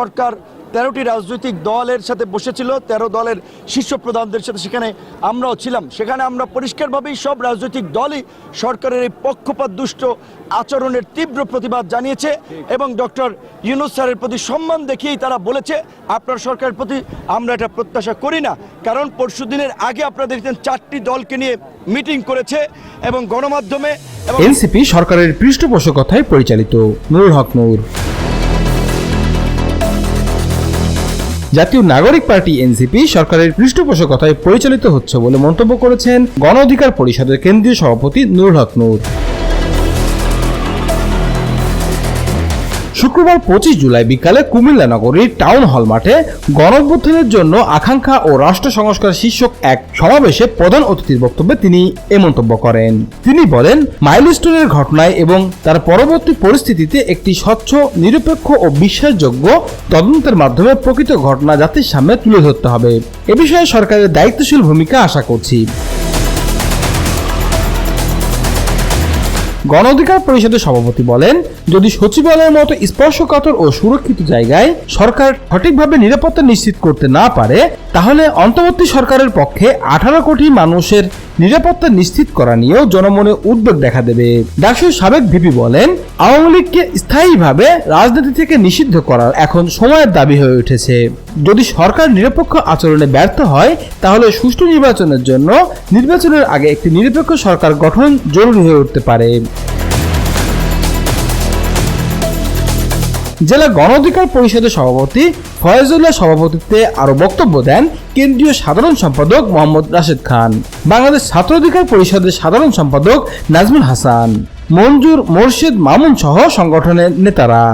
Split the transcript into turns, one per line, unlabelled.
সরকার তেরোটি রাজনৈতিক দলের সাথে বসেছিল, তেরো দলের শীর্ষ প্রধানদের সাথে সেখানে আমরাও ছিলাম। সেখানে আমরা পরিষ্কারভাবেই সব রাজনৈতিক দলই সরকারের এই পক্ষপাত দুষ্ট আচরণের তীব্র প্রতিবাদ জানিয়েছে এবং ডক্টর ইউনুস স্যারের প্রতি সম্মান দেখিয়েই তারা বলেছে, আপনার সরকারের প্রতি আমরা এটা প্রত্যাশা করি না। কারণ পরশু দিনের আগে আপনারা দেখছেন চারটি দলকে নিয়ে মিটিং করেছে এবং গণমাধ্যমে
এনসিপি সরকারের পৃষ্ঠপোষকতায় পরিচালিত। নুরুল হক নূর। জাতীয় নাগরিক পার্টি এনসিপি সরকারের পৃষ্ঠপোষকতায় পরিচালিত হচ্ছে বলে মন্তব্য করেছেন গণ অধিকার পরিষদের কেন্দ্রীয় সভাপতি নুর হক নূর। শুক্রবার পঁচিশ জুলাই বিকালে কুমিল্লা নগরীর টাউন হল মাঠে গণঅভ্যুত্থানের জন্য আকাঙ্ক্ষা ও রাষ্ট্র সংস্কার শীর্ষক এক সমাবেশে প্রধান অতিথির বক্তব্যে তিনি এ মন্তব্য করেন। তিনি বলেন, মাইলস্টোনের ঘটনায় এবং তার পরবর্তী পরিস্থিতিতে একটি স্বচ্ছ, নিরপেক্ষ ও বিশ্বাসযোগ্য তদন্তের মাধ্যমে প্রকৃত ঘটনা জাতির সামনে তুলে ধরতে হবে। এ বিষয়ে সরকারের দায়িত্বশীল ভূমিকা আশা করছি। গণ অধিকার পরিষদের সভাপতি বলেন, যদি সচিবালয়ের মতো স্পর্শকাতর ও সুরক্ষিত জায়গায় সরকার সঠিকভাবে নিরাপত্তা নিশ্চিত করতে না পারে, তাহলে অন্তর্বর্তী সরকারের পক্ষে আঠারো কোটি মানুষের নিরাপত্তা নিশ্চিত করা নিয়েও জনমনে উদ্বেগ দেখা দেবে। ডাকসুর সাবেক ভিপি বলেন, আওয়ামী লীগকে স্থায়ীভাবে রাজনীতি থেকে নিষিদ্ধ করার এখন সময়ের দাবি হয়ে উঠেছে। যদি সরকার নিরপেক্ষ আচরণে ব্যর্থ হয়, তাহলে সুষ্ঠু নির্বাচনের জন্য নির্বাচনের আগে একটি নিরপেক্ষ সরকার গঠন জরুরি হয়ে উঠতে পারে। জেলা গণ অধিকার পরিষদের সভাপতি ফয়েজুল্লাহ সভাপতিত্বে আরও বক্তব্য দেন কেন্দ্রীয় সাধারণ সম্পাদক মোহাম্মদ রাশেদ খান। বাংলাদেশ ছাত্র অধিকার পরিষদের সাধারণ সম্পাদক নাজমুল হাসান, মঞ্জুর মোর্শেদ মামুন সহ সংগঠনের নেতারা।